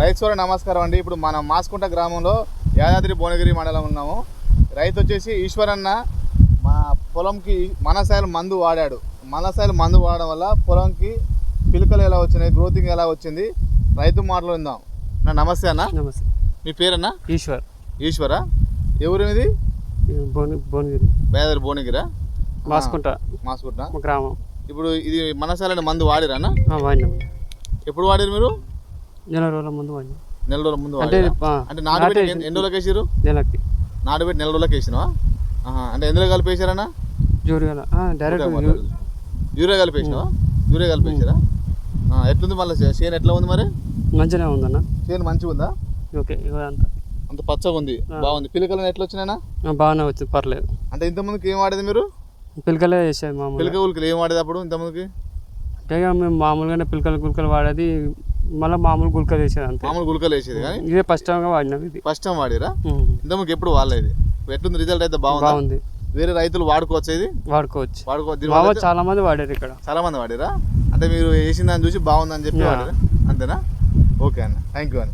రైతు సోదరు నమస్కారం అండి. ఇప్పుడు మనం మాస్కుంట గ్రామంలో యాదాద్రి భువనగిరి మండలం ఉన్నాము. రైతు వచ్చేసి ఈశ్వరన్న మా పొలంకి మనసాయలు మందు వాడాడు. మనసాయలు మందు వాడడం వల్ల పొలంకి పిలకలు ఎలా వచ్చినాయి గ్రోతింగ్ ఎలా వచ్చింది రైతు మాటలు విందాం. నా నమస్తే అన్న. నమస్తే. మీ పేరన్నా? ఈశ్వర్. ఈశ్వర. భువన భువనగిరి. యాదాద్రి భువనగిరా? మాసుకుంటా. మాస్కుంట. గ్రామం. ఇప్పుడు ఇది మనసాయలని మందు వాడిరన్నా ఆ, వాడినాం. ఎప్పుడు వాడారు మీరు? నెల రోజుల ముందు వాడినాం నెల రోజుల ముందు అంటే అంటే నాటు ఎన్ని- రోజులకి వేసారు నెలకి. నాటు పెట్టి నెల రోజులకి వేసినావా? అంటే ఎందులో కలిపి వేసారన్నా జోరుగా డైరెక్ట్ యూరియా కలిపి వేసినావా? యూరియా కలిపి వేసారా ఎట్లుంది మళ్ళీ చేను ఎట్లా ఉంది మరి? మంచిగా ఉందన్న చేను మంచిగా ఉందా? ఓకే అంతా. అంత పచ్చగా ఉంది. బాగుంది. పిలకలు ఎట్లా వచ్చినాయినా బాగానే వచ్చింది పర్లేదు. అంటే ఇంతకుముందుకు ఏం వాడేది మీరు? పిలకలే వేసేది మామూలుగా. పిలక ఉలికలు ఏం వాడేది అప్పుడు ఇంతకుముందుకి అంటే మేము మామూలుగానే పిలకలు గుల్కలు వాడేది మళ్ళీ మామూలు గుల్కలు వేసేది అంతే. మామూలు గుళికలు వేసేది కానీ ఇదే ఫస్ట్ టైంగా వాడినాం ఇది. ఫస్ట్ టైం వాడిరా. ఇంతకుముందుకు ఎప్పుడు వాడలేదు. ఎట్లుంది రిజల్ట్ అయితే బాగుంది? బాగుంది. వేరే రైతులు వాడుకోవచ్చు ఇది? వాడుకోవచ్చు. వాడుకో మా దీనివల్ల వాళ్ళు అయితే చాలా మంది వాడారు ఇక్కడ. చాలా మంది వాడిరా? అంటే మీరు వేసిన దాన్ని చూసి బాగుందని చెప్పి. వాడిరా? అంతేనా? ఓకే అన్న. థ్యాంక్ యూ అన్న.